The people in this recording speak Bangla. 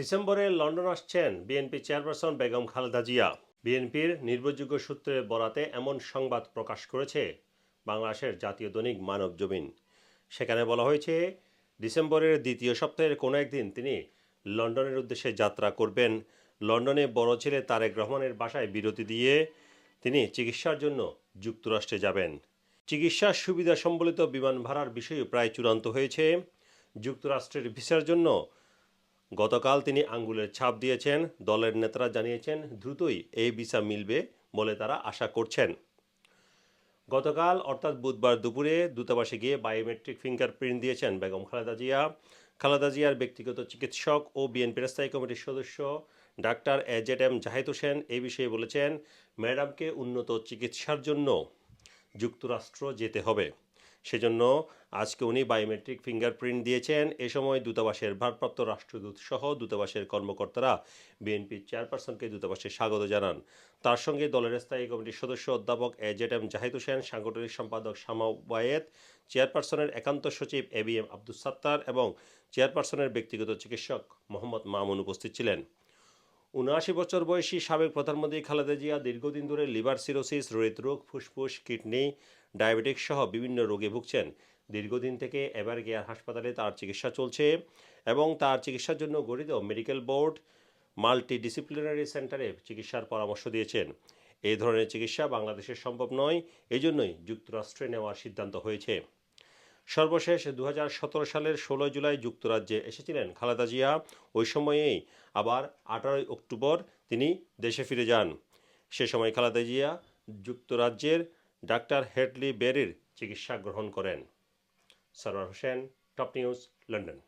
ডিসেম্বরে লন্ডন আসছেন বিএনপি চেয়ারপারসন বেগম খালেদা জিয়া। বিএনপির নির্ভরযোগ্য সূত্রে বরাতে এমন সংবাদ প্রকাশ করেছে বাংলাদেশের জাতীয় দৈনিক মানব জমিন। সেখানে বলা হয়েছে, ডিসেম্বরের দ্বিতীয় সপ্তাহের কোনো একদিন তিনি লন্ডনের উদ্দেশ্যে যাত্রা করবেন। লন্ডনে বড় ছেলে তারেক রহমানের বাসায় বিরতি দিয়ে তিনি চিকিৎসার জন্য যুক্তরাষ্ট্রে যাবেন। চিকিৎসার সুবিধা সম্বলিত বিমান ভাড়ার বিষয়ও প্রায় চূড়ান্ত হয়েছে। যুক্তরাষ্ট্রের ভিসার জন্য গতকাল তিনি আঙ্গুলের ছাপ দিয়েছেন, দলের নেতারা জানিয়েছেন দ্রুতই এই ভিসা মিলবে বলে তারা আশা করছেন। গতকাল, অর্থাৎ বুধবার দুপুরে দূতাবাসে গিয়ে বায়োমেট্রিক ফিঙ্গারপ্রিন্ট দিয়েছেন বেগম খালেদা জিয়া। খালেদা জিয়ার ব্যক্তিগত চিকিৎসক ও বিএনপির স্থায়ী কমিটির সদস্য doctor A Z M Zahid Hossain এই বিষয়ে বলেছেন, ম্যাডামকে উন্নত চিকিৎসার জন্য যুক্তরাষ্ট্র যেতে হবে। সেজন্য আজকে উনি বায়োমেট্রিক ফিঙ্গারপ্রিন্ট দিয়েছেন। এ সময় দূতাবাসের ভারপ্রাপ্ত রাষ্ট্রদূত সহ দূতাবাসের কর্মকর্তারা বিএনপির চেয়ারপারসনকে দূতাবাসে স্বাগত জানান। তার সঙ্গে দলের স্থায়ী কমিটির সদস্য অধ্যাপক এজেড এম জাহিদ হোসেন, সাংগঠনিক সম্পাদক শামা ওয়ায়েদ চেয়ারপারসনের একান্ত সচিব A B M Abdul Sattar এবং চেয়ারপারসনের ব্যক্তিগত চিকিৎসক মোহাম্মদ মামুন উপস্থিত ছিলেন। উনআশি বছর বয়সী সাবেক প্রধানমন্ত্রী খালেদা জিয়া দীর্ঘদিন ধরে লিভার সিরোসিস, হৃদরোগ, ফুসফুস, কিডনি ডায়াবেটিস সহ বিভিন্ন রোগে ভুগছেন। দীর্ঘদিন থেকে এবার কেয়ার হাসপাতালে তার চিকিৎসা চলছে এবং তার চিকিৎসার জন্য গঠিত মেডিকেল বোর্ড মাল্টি ডিসিপ্লিনারি সেন্টারে চিকিৎসার পরামর্শ দিয়েছেন। এই ধরনের চিকিৎসা বাংলাদেশে সম্ভব নয়, এজন্যই যুক্তরাষ্ট্রে নেওয়ার সিদ্ধান্ত হয়েছে। সর্বশেষ দু হাজার সতেরো সালের ষোলো জুলাই যুক্তরাজ্যে এসেছিলেন খালেদা জিয়া। ওই সময়েই আবার আঠারোই অক্টোবর তিনি দেশে ফিরে যান। সে সময় খালেদা জিয়া যুক্তরাজ্যের ডাক্তার হেডলি বেরির চিকিৎসা গ্রহণ করেন। Sarwar Hossain, top news, London.